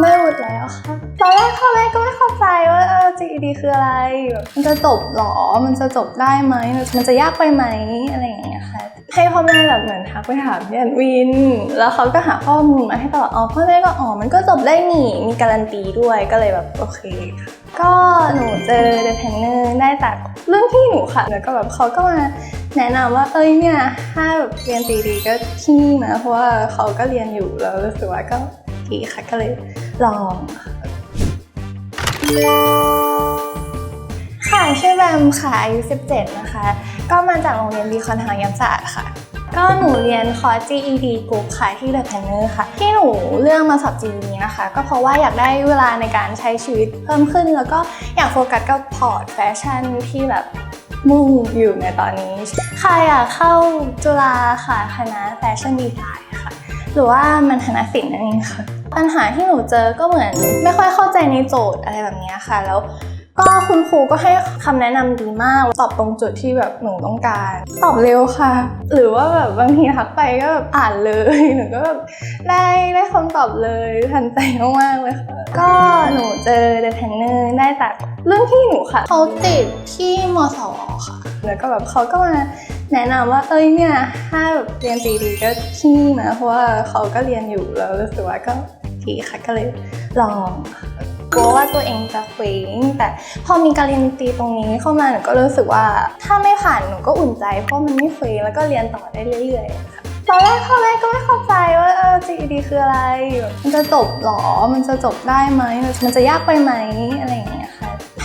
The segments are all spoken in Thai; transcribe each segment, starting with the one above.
ไม่หมดแล้วค่ะตอนแรกเข้าแรกก็ไม่เข้าใจว่าเออ GED คืออะไรแบบมันจะจบหรอ มันจะจบได้ไหม มันจะยากไปไหมอะไรอย่างเงี้ยค่ะ ให้พ่อแม่แบบเหมือนทักไปถามพี่อันวิน แล้วเขาก็หาข้อมูลมาให้ตลอด อ๋อพ่อแม่ก็อ๋อ มันก็จบได้หนีมีการันตีด้วยก็เลยแบบโอเคค่ะก็หนูเจอเด e เ a นเนอร์ได้จากรุ่นพี่หนูค่ะ แล้วก็แบบเขาก็มาแนะนำว่าเอ้ยเนี่ยถ้าแบบเรียนตีดีก็ที่นี่นะเพราะว่าเขาก็เรียนอยู่แล้วรู้สึกว่าก็ดีค่ะก็เลย ลอง ค่ะ ชื่อแบมค่ะ อายุ 17 นะคะ ก็มาจากโรงเรียนดีคอนทางยมศาสตร์ค่ะ ก็หนูเรียนคอร์ส GED Group ค่ะที่ The Planner ค่ะ ที่หนูเลือกมาสอบ GED นะคะ ก็เพราะว่าอยากได้เวลาในการใช้ชีวิตเพิ่มขึ้น แล้วก็อยากโฟกัสกับพอร์ตแฟชั่นที่แบบมุ่งอยู่ในตอนนี้ ค่ะอยากเข้าจุฬาค่ะคณะแฟชั่นดีไซน์ รือว่ามันคณะศิลป์นั่นเองค่ะ ปัญหาที่หนูเจอก็เหมือน ไม่ค่อยเข้าใจในโจทย์อะไรแบบนี้ค่ะ แล้วก็คุณครูก็ให้คำแนะนำดีมากตอบตรงจุดที่แบบหนูต้องการ ตอบเร็วค่ะ หรือว่าแบบบางทีทักไปก็แบบอ่านเลยหนูก็แบบได้ได้คำตอบเลยทันใจมากๆเลยค่ะก็หนูเจอเด e เ a นเนอร์ได้จากรุ่นพี่หนูค่ะเขาติดที่มสวค่ะ แล้วก็แบบเขาก็มา แนะนำว่าเอ้ยเนี่ยถ้าแบบเรียนตีดีก็ที่นี่นะเพราะว่าเขาก็เรียนอยู่แล้วรู้สึกว่าก็ดีค่ะก็เลยลองกลัวว่าตัวเองจะเคว้งแต่พอมีการเรียนตีตรงนี้เข้ามาหนูก็รู้สึกว่าถ้าไม่ผ่านหนูก็อุ่นใจ เพราะมันไม่เคว้งแล้วก็เรียนต่อได้เรื่อยๆค่ะตอนแรกเข้าแรกก็ไม่เข้าใจว่าเออ GED คืออะไร มันจะจบหรอ มันจะจบได้ไหมมันจะยากไปไหมอะไรอย่างเงี้ยค่ะ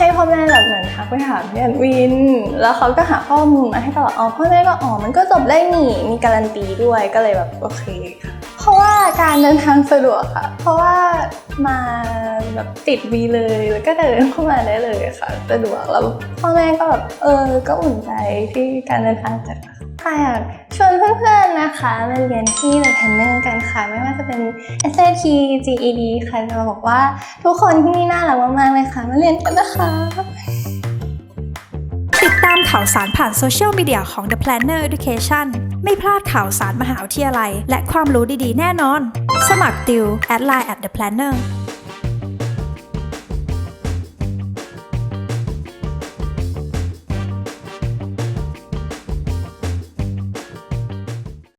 ให้พ่อแม่แบบเหมือนทักไปหาพี่อันวิน แล้วเขาก็หาข้อมูลมาให้ตลอดอ๋อพ่อแม่ก็อ๋อมันก็จบได้หนีมีการันตีด้วยก็เลยแบบโอเคค่ะเพราะว่าการเดินทางสะดวกค่ะ เพราะว่ามาแบบติดวีเลยแล้วก็เดินเข้ามาได้เลยค่ะสะดวกแล้วพ่อแม่ก็แบบเออก็อุ่นใจที่การเดินทางจาก ค่ะอยากชวนเพื่อนๆนะคะมาเรียนที่ The Planner กันค่ะ ไม่ว่าจะเป็น SAT GED ค่ะจะมาบอกว่าทุกคนที่นี่น่ารักมากๆเลยค่ะ มาเรียนกันนะคะ ติดตามข่าวสารผ่านโซเชียลมีเดียของ The Planner Education ไม่พลาดข่าวสารมหาวิทยาลัย และความรู้ดีๆ แน่นอน สมัครติวแอดไลน์ at The Planner